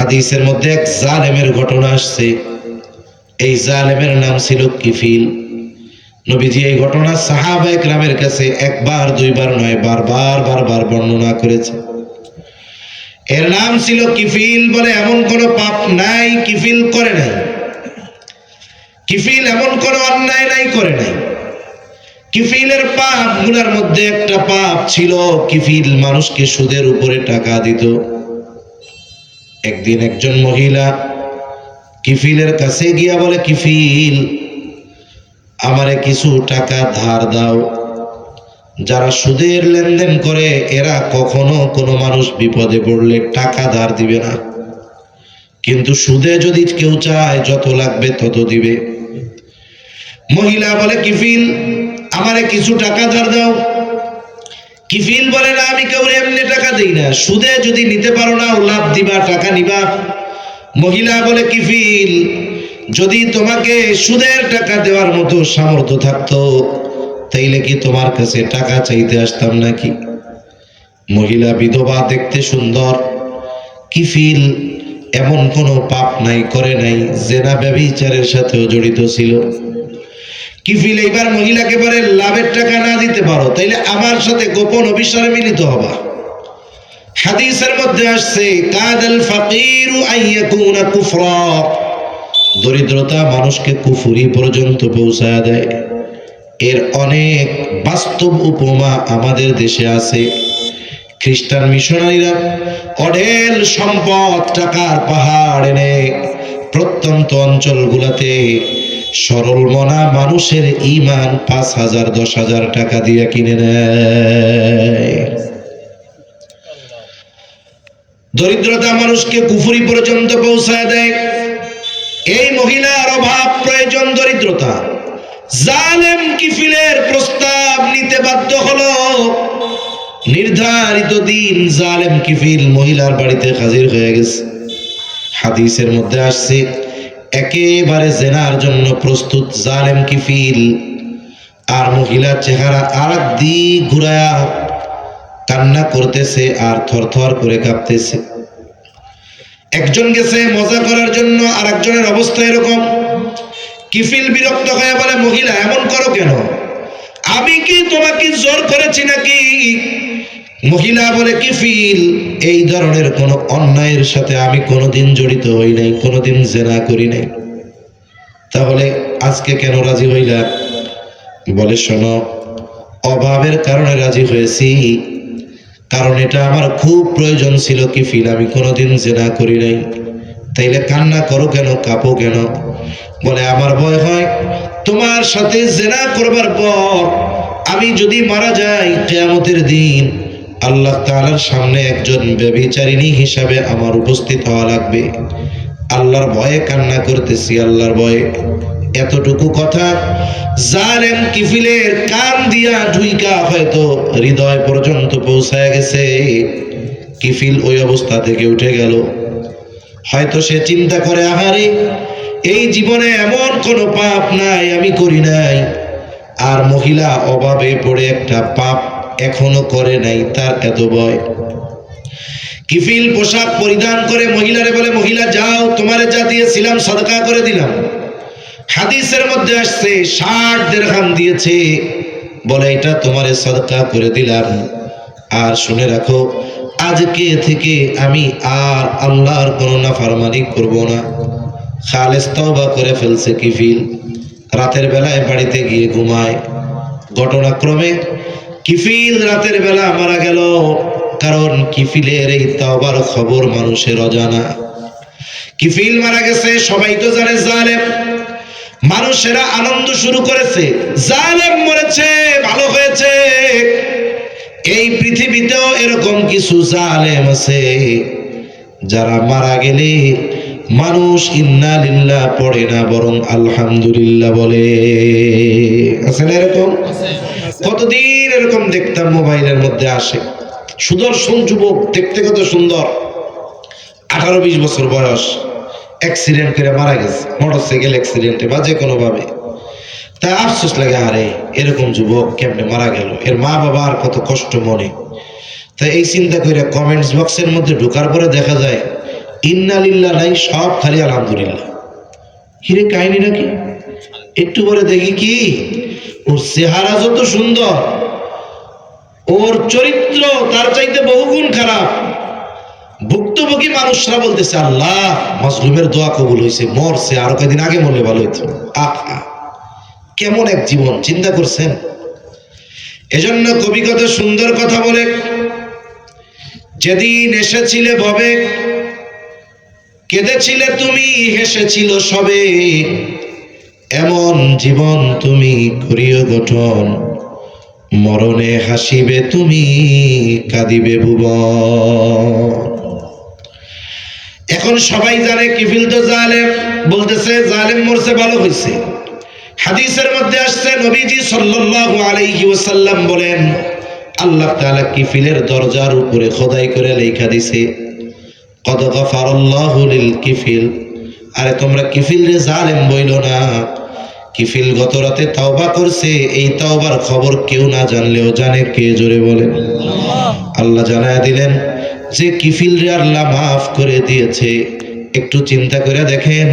হাদিসের মধ্যে এক জালেমের ঘটনা আসছে। এই জালেমের নাম ছিল কিফিল। নবীজি এই ঘটনা সাহাবা একরামের কাছে একবার, দুইবার নয়, বারবার বারবার বর্ণনা করেছে। এর নাম ছিল কিফিল বলে এমন কোন পাপ নাই, কিফিল করে নাই। কিফিল এমন কোন অন্যায় নাই, করে নাই। কিফিলের পাপগুলার মধ্যে একটা পাপ ছিল, কিফিল মানুষকে সুদের উপরে টাকা দিত। একদিন একজন মহিলা কিফিলের কাছে গিয়া বলে, কিফিল, আমারে কিছু টাকা ধার দাও। যারা সুদের লেনদেন করে, এরা কখনো কোনো মানুষ বিপদে পড়লে টাকা ধার দিবে না। কিন্তু সুদে যদি কেউ চায়, যত লাগবে তত দিবে। মহিলা বলে, কিফিল, আমারে কিছু টাকা ধার দাও। কিফিল বলে না, আমি কেউ এমনি টাকা দিই না। সুদে যদি নিতে পারো না লাভ দিবা, টাকা নিবা। মহিলা বলে কিফিল যদি তোমাকে সুদের টাকা দেওয়ার মতো সামর্থ্য থাকতো, তাইলে কি তোমার কাছে টাকা চাইতে আসতাম নাকি? মহিলা, বিধবা দেখতে সুন্দর। কিফিল এমন কোনো পাপ নাই, করে নাই। জেনা ব্যবিচারের সাথেও জড়িত ছিল। কিফিল এইবার মহিলাকে বলে লাভের টাকা না দিতে পারো? তাইলে আমার সাথে গোপন অবিশ্বাসে মিলিত হবা। হাদিসের মধ্যে আসছে, কাদাল ফাকিরু আইয়াকুনা কুফরা। দরিদ্রতা মানুষকে কুফুরি পর্যন্ত পৌঁছায় দেয়। এর অনেক বাস্তব উপমা আমাদের দেশে আছে। খ্রিস্টান মিশনারিরা অঢেল সম্পদ, টাকার পাহাড় এনে প্রত্যন্ত অঞ্চলগুলাতে সরল মনা মানুষের ইমান পাঁচ হাজার, দশ হাজার টাকা দিয়ে কিনে নেয়। দরিদ্রতা মানুষকে কুফুরি পর্যন্ত পৌঁছায় দেয়। এই মহিলার অভাব প্রয়োজন দরিদ্রতা। জালেম কিফিলের প্রস্তাব নিতে বাধ্য হলো। নির্ধারিত দিন জালেম কিফিল মহিলার বাড়িতে হাজির হয়ে গেছে। হাদিসের মধ্যে আসছে একেবারে জেনার জন্য প্রস্তুত জালেম কিফিল। আর মহিলার চেহারা আর দিক ঘুরায়া কান্না করতেছে আর থরথর করে কাঁপতেছে। একজন গেছে মজা করার জন্য আর একজনের অবস্থা এরকম। কিফিল বিরক্ত হয়ে বলে, মহিলা, এমন করো কেন? আমি কি তোমাকে জোর করেছি নাকি? মহিলা বলে কিফিল, এই ধরনের কোন অন্যায়ের সাথে আমি কোনোদিন জড়িত হই নাই, কোনোদিন জেনা করি নাই। তাহলে আজকে কেন রাজি হইলা? বলে, শোনো, অভাবের কারণে রাজি হয়েছি, কারণ এটা আমার খুব প্রয়োজন ছিল কি ফিল আমি কোনোদিন জেনা করি নাই। তাইলে কান্না করো কেন, কাঁপো কেন? বলে, আমার ভয় হয় তোমার সাথে জেনা করবার পর আমি যদি মারা যাই, কেয়ামতের দিন আল্লাহ তাআলার সামনে একজন ব্যভিচারিণী হিসাবে আমার উপস্থিত হওয়া লাগবে। আল্লাহর ভয়ে কান্না করতেছি, আল্লাহর ভয়ে। এতটুকু কথা, জালেম কিফিলের কান দিয়া ঢুইকা হয়তো হৃদয় পর্যন্ত পৌঁছায় গেছে। কিফিল ওই অবস্থা থেকে উঠে গেল। হয়তো সে চিন্তা করে, আহারে, এই জীবনে এমন কোনো পাপ নাই, আমি করি নাই। আর মহিলা অভাবে পড়ে একটা পাপ এখনও করে নাই, তার এত ভয়। কিফিল পোশাক পরিধান করে মহিলারে বলে, মহিলা, যাও, তোমারে যা দিয়েছিলাম, সদকা করে দিলাম। হাদিসের মধ্যে আসছে, ষাট দেড়হাম দিয়েছে, বলে, এটা তোমারে সদকা করে দিলাম। আর শুনে রাখো, আজকে থেকে আমি আর আল্লাহর কোনো নাফারমানি করব না। খালেস তওবা করে ফেলছে কিফিল। রাতের বেলায় বাড়িতে গিয়ে ঘুমায়। ঘটনাক্রমে কিফিল রাতের বেলা মারা গেল। কারণ কিফিলের এই তওবার খবর মানুষের অজানা। কিফিল মারা গেছে, সবাই তো জানে জালেম। মানুষেরা আনন্দ শুরু করেছে, জালেম মরেছে, ভালো হয়েছে। এই পৃথিবীতেও এরকম কিছু জালেম আছে, যারা মারা গেলে মানুষ ইন্না লিল্লাহ পড়ে না, বরং আলহামদুলিল্লাহ বলে। আছে না এরকম? কতদিন এরকম দেখতাম মোবাইলের মধ্যে আসে। সুদর্শন যুবক, দেখতে কত সুন্দর। আঠারো বিশ বছর বয়স অ্যাক্সিডেন্ট করে মারা গেছে। মোটর সাইকেল অ্যাক্সিডেন্টে বা যে কোনো ভাবে তা আফসোস লাগে, আরে, এরকম যুবক কেমনে মারা গেল? এর মা বাবা আর কত কষ্ট মনে। তা এই চিন্তা করে কমেন্টস বক্সের মধ্যে ঢোকার পরে দেখা যায় ইন্নালিল্লাহ নাই সব খালি আলহামদুলিল্লাহ। হিরে কাহিনী নাকি? একটু বলে দেখি কি? ওর চেহারা যত সুন্দর, ওর চরিত্র তার চাইতে বহুগুণ খারাপ। ভুক্তভোগী মানুষরা বলতেছে, আল্লাহ, মজলুমের দোয়া কবুল হয়েছে, মরছে, আরও কয়েকদিন আগে মরলে ভালো হইতো। আহা কেমন এক জীবন, চিন্তা করছেন? এজন্য কবি কত সুন্দর কথা বলে, যেদিন এসেছিলে ভবে কেঁদেছিলে তুমি, হেসেছিল সবে। এমন জীবন তুমি করিও গঠন মরণে হাসিবে তুমি, কাঁদিবে ভুবন। এখন সবাই জানে কিফিল তো জালেম। বলতেছে, জালেম মরছে, ভালো হয়েছে হাদিসের মধ্যে আসছে, নবীজি সাল্লাল্লাহু আলাইহি ওয়াসাল্লাম বলেন, আল্লাহ তাআলা কিফিলের দরজার উপরে খোদাই করে লেখা দিছে? কদ গফারাল্লাহু লিল কিফিল। আরে তোমরা কিফিল রে জালেম বইল না। কিফিল গত রাতে তাওবা করছে, এই তাওবার খবর কেউ না জানলেও জানে কে জোরে বলেন আল্লাহ জানায় দিলেন, যে কিফিল রে আল্লাহ মাফ করে দিয়েছে, একটু চিন্তা করে দেখেন,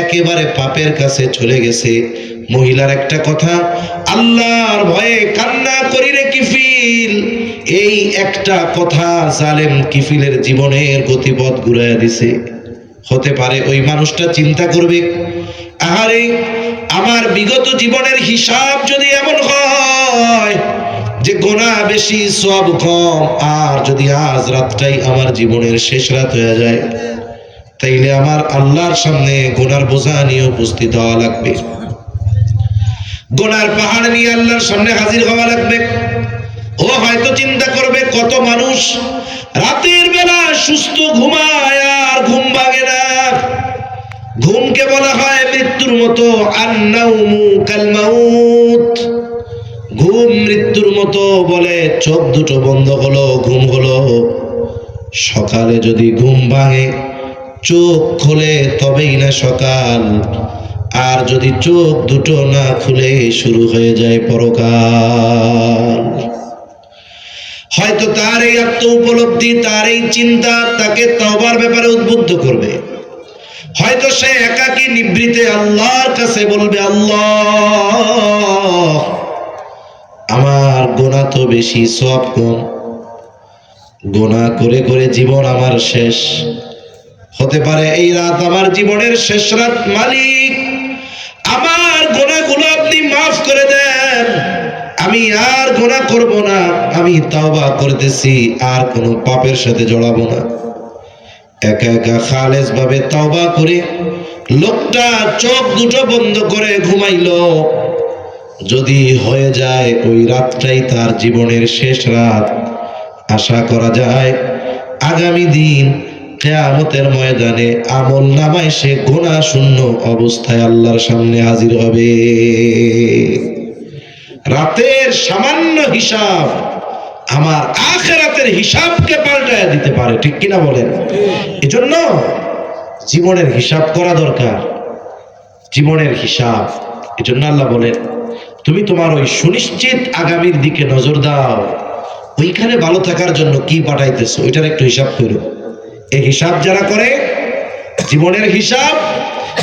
একেবারে পাপের কাছে চলে গেছে। মহিলার একটা কথা, আল্লাহর ভয়ে কান্না করি রে কিফিল। এই একটা কথা জালেম কিফিলের জীবনের গতিপথ ঘুরাইয়া দিছে। হতে পারে ওই মানুষটা চিন্তা করবে, আহারে, আমার বিগত জীবনের হিসাব যদি এমন হয় যে গোনা বেশি সব কম, আর যদি আজ রাতটাই আমার জীবনের শেষ রাত হয়ে যায়, তাইলে আমার আল্লাহর সামনে গোনার বোঝা নিয়ে উপস্থিত হওয়া লাগবে। গোনার পাহাড় নিয়ে আল্লাহর সামনে হাজির হওয়া লাগবে। ও হয়তো চিন্তা করবে, কত মানুষ রাতের বেলা সুস্থ ঘুমায় আর ঘুম ভাঙে না। ঘুমকে বলা হয় মৃত্যুর মতো ঘুম মৃত্যুর মতো বলে, চোখ দুটো বন্ধ হলো, ঘুম হলো। সকালে যদি ঘুম ভাঙে, চোখ খোলে তবেই না সকাল। আর যদি চোখ দুটো না খুলে, শুরু হয়ে যায় পরকাল। হয়তো তার এই আত্ম উপলব্ধি, তার এই চিন্তা তাকে তবার ব্যাপারে উদ্বুদ্ধ করবে। হয়তো সে একাকী নিবৃতে আল্লাহর কাছে বলবে, আল্লাহ, আমার গোনা তো বেশি সব কম। গোনা করে করে জীবন আমার শেষ। হতে পারে এই রাত আমার জীবনের শেষ রাত মালিক আমি আর গোনা করব না। আমি তাওবা করতেছি, আর কোনো পাপের সাথে জড়াবো না। একা একা খালেজ ভাবে তাওবা করে লোকটা চোখ দুটো বন্ধ করে ঘুমাইলো। যদি হয়ে যায় ওই রাতটাই তার জীবনের শেষ রাত। আশা করা যায় আগামী দিন কেয়ামতের ময়দানে আমল নামায় সে গোনা শূন্য অবস্থায় আল্লাহর সামনে হাজির হবে। রাতের সামান্য হিসাব আমার আখেরাতের হিসাবকে পাল্টায় দিতে পারে, ঠিক কিনা বলেন? এজন্য জীবনের হিসাব করা দরকার, জীবনের হিসাব। এজন্য আল্লাহ বলেন, তুমি তোমার ওই সুনিশ্চিত আগামীর দিকে নজর দাও। ওইখানে ভালো থাকার জন্য কি পাঠাইতেছো ওইটার একটু হিসাব করো। এই হিসাব যারা করে, জীবনের হিসাব,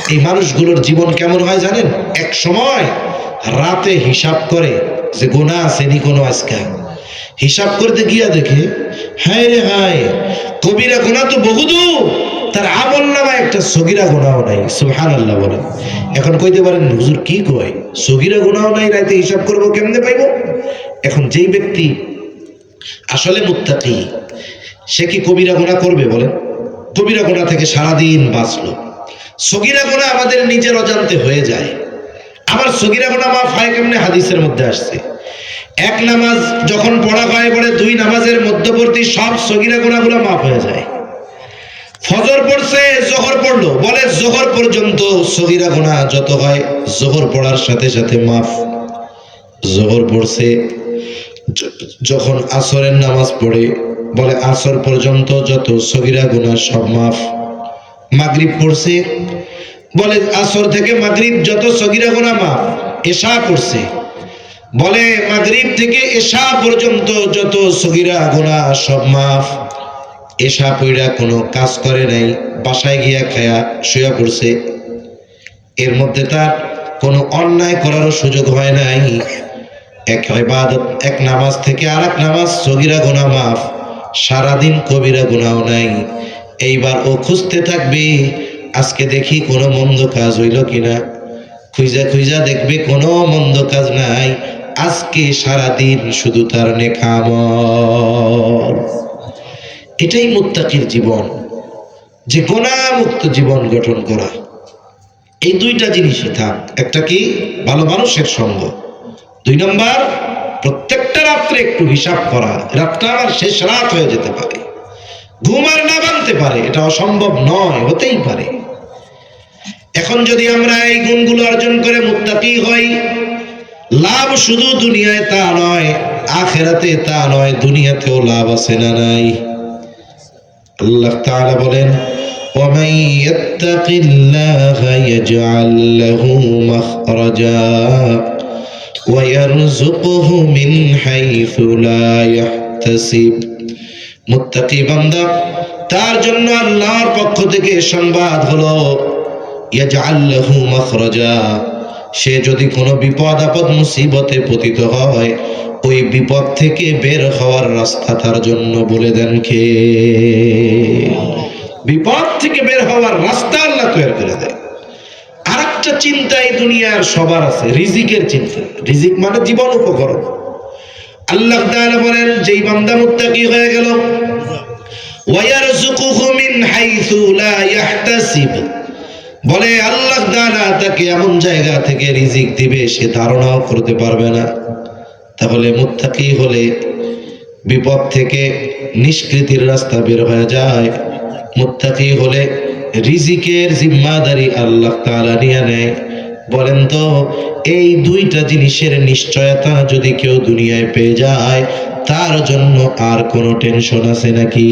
এই মানুষগুলোর জীবন কেমন হয় জানেন? এক সময় রাতে হিসাব করে যে গোনা আছে নি কোনো আজকা? হিসাব করতে গিয়া দেখে, হায় রে হায়, কবিরা গোনা তো বহুদূর তার আমল নামা একটা সগিরা গোনাও নাই সুহান আল্লাহ বলে এখন কইতে পারেন, হুজুর কি কয়? সগিরা গোনাও নাই রাতে হিসাব করব, কেমনে পাইবো? এখন যেই ব্যক্তি আসলে মুত্তাকি, সে কি কবিরা গোনা করবে বলেন? কবিরা গোনা থেকে সারাদিন বাঁচলো। সগিরা গোনা আমাদের নিজের অজান্তে হয়ে যায়। আবার সগিরা গোনা মাফ হয় কেমনে হাদিসের মধ্যে আসছে। এক নামাজ যখন পড়া হয় পড়ে দুই নামাজের মধ্যবর্তী সব সগিরা গোনাগুলো মাফ হয়ে যায়। ফজর পড়ছে, জোহর পড়ল। বলে জোহর পর্যন্ত সগিরা গোনা যত হয়, জোহর পড়ার সাথে সাথে মাফ। জোহর পড়ছে যখন আসরের নামাজ পড়ে, বলে আসর পর্যন্ত যত সগিরা গোনা সব মাফ। মাগরিব পড়ছে বলে, আসর থেকে মাগরিব যত সগিরা গুনাহ মাফ এশা পড়ছে বলে, মাগরিব থেকে এশা পর্যন্ত যত সগিরা গোনা সব মাফ। এসা পইরা কোনো কাজ করে নাই, বাসায় গিয়া খায়া শুয়া পড়ছে। এর মধ্যে তার কোনো অন্যায় করারও সুযোগ হয় নাই। এক ইবাদত, এক নামাজ থেকে আর এক নামাজ সগিরা গোনা মাফ। সারাদিন কবিরা গুনাও নাই। এইবার ও খুঁজতে থাকবে আজকে দেখি কোনো মন্দ কাজ হইল কিনা। খুঁজা খুঁজা দেখবে কোনো মন্দ কাজ নাই। আজকে সারাদিন শুধু তার নেখাম এটাই মুত্তাকির জীবন। যে গোনামুক্ত জীবন গঠন করা। এই দুইটা জিনিসই থাক। একটা কি? ভালো মানুষের সঙ্গ। দুই নম্বর, প্রত্যেকটা রাত্রে একটু হিসাব করা। রাতটা আমার শেষ রাত হয়ে যেতে পারে। ঘুম আর না বানতে পারে। এটা অসম্ভব নয়, হতেই পারে। এখন যদি আমরা এই গুণগুলো অর্জন করে মুত্তাকি হই লাভ শুধু দুনিয়ায় তা নয় আখেরাতে তা নয় দুনিয়াতেও লাভ আছে না নাই আল্লাহ তাআলা বলেন ومن يتق الله يجعل له مخرجا ويرزقه من حيث لا يحتسب মুত্তাকি বান্দা তার জন্য আল্লাহর পক্ষ থেকে সংবাদ হলো ইয়াজআল লাহু মাখরাজা, সে যদি কোনো বিপদ আপদ মুসিবতে পতিত হয়, ওই বিপদ থেকে বের হওয়ার রাস্তা তার জন্য বলে দেন কে? বিপদ থেকে বের হওয়ার রাস্তা আল্লাহ তৈরি করে দেয়। আর একটা চিন্তা এই দুনিয়ার সবার আছে, রিজিকের চিন্তা। রিজিক মানে জীবন উপকরণ। আল্লাহ তাআলা বলেন, যেই বান্দা মুত্তাকি হয়ে গেল ওয়ায়ারযুকুহু মিন হাইথু লা ইয়াহতাসিব। বলে, আল্লাহ তাআলা তাকে এমন জায়গা থেকে রিজিক দিবে, সে ধারণাও করতে পারবে না। তাহলে মুত্তাকি হলে বিপদ থেকে নিষ্কৃতির রাস্তা বের হয়ে যায়। মুত্তাকি হলে রিজিকের জিম্মাদারি আল্লাহ তাআলা নিয়ে নেয়। বলেন তো, এই দুইটা জিনিসের নিশ্চয়তা যদি কেউ দুনিয়ায় পেয়ে যায় তার জন্য আর কোনো টেনশন আছে নাকি?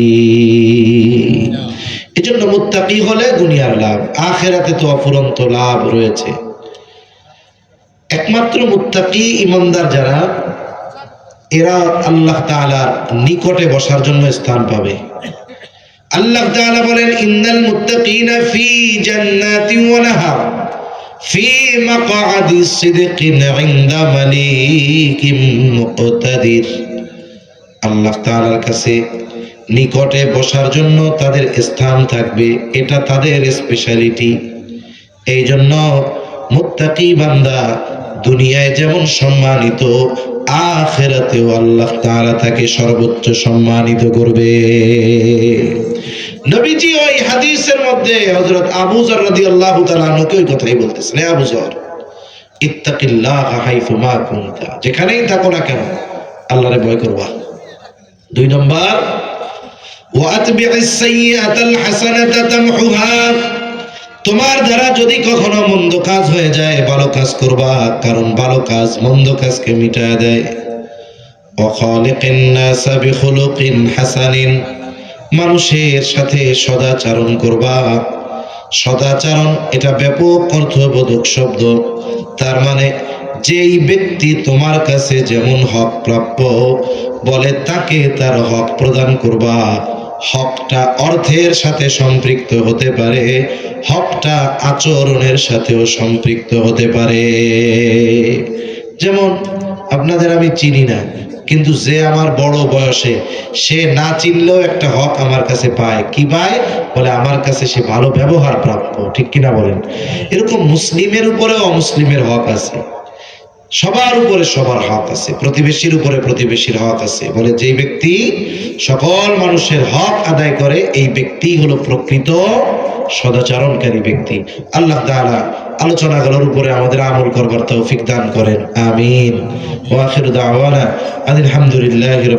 এজন্য মুত্তাকি হলে দুনিয়ার লাভ, আখেরাতে তো অফুরন্ত লাভ রয়েছে। একমাত্র মুত্তাকি ইমানদার যারা, এরা আল্লাহ তাআলার নিকটে বসার জন্য স্থান পাবে। আল্লাহ তাআলা বলেন, ইন্নাল মুত্তাকিনা ফি জান্নাতিন ওয়া নাহার, ফি মাকআদি সিদকিন ইনদা মালিকিম মুকতাদির। আল্লাহ তাআলার কাছে নিকটে বসার জন্য তাদের স্থান থাকবে। এটা তাদের স্পেশালিটি এই জন্য মুত্তাকি বান্দা দুনিয়ায় যেমন সম্মানিত, আখেরাতেও আল্লাহ তাআলা তাকে সর্বোচ্চ সম্মানিত করবে। নবীজি ওই হাদিসের মধ্যে হযরত আবু যর রাদিয়াল্লাহু তাআলা আনহুকে ওই কথাই বলতেছেন আবু যর, ইত্তাকিল্লাহ হাইথু মা কুনতা। যেখানেই থাকো না কেন, আল্লাহরে ভয় করবা। দুই নম্বর তোমার দ্বারা যদি কখনো মন্দ কাজ হয়ে যায়, ভালো কাজ করবা, কারণ ভালো কাজ মন্দ কাজকে মিটায় দেয়। মানুষের সাথে সদাচারণ করবা। সদাচারণ, এটা ব্যাপক অর্থবোধক শব্দ। তার মানে যেই ব্যক্তি তোমার কাছে যেমন হক প্রাপ্য, বলে তাকে তার হক প্রদান করবা। হকটা অর্থের সাথে সম্পৃক্ত হতে পারে, হকটা আচরণের সাথেও সম্পৃক্ত হতে পারে। যেমন, আপনাদের আমি চিনি না, কিন্তু যে আমার বড় বয়সে সে না চিনলেও একটা হক আমার কাছে পায়। কি পায়? বলে আমার কাছে সে ভালো ব্যবহার প্রাপ্য। ঠিক কিনা বলেন? এরকম মুসলিমের উপরে অমুসলিমের হক আছে। সবার উপরে সবার হক আছে, প্রতিবেশীর উপরে প্রতিবেশীর হক আছে। বলে যে ব্যক্তি সকল মানুষের হক আদায় করে, এই ব্যক্তি হলো প্রকৃত সদাচরণকারী ব্যক্তি। আল্লাহ তাআলা আলোচনাগুলোর উপরে আমাদের আমল করবার তৌফিক দান করেন। আমিন। ওয়া আখিরু দাওয়ানা আলহামদুলিল্লাহি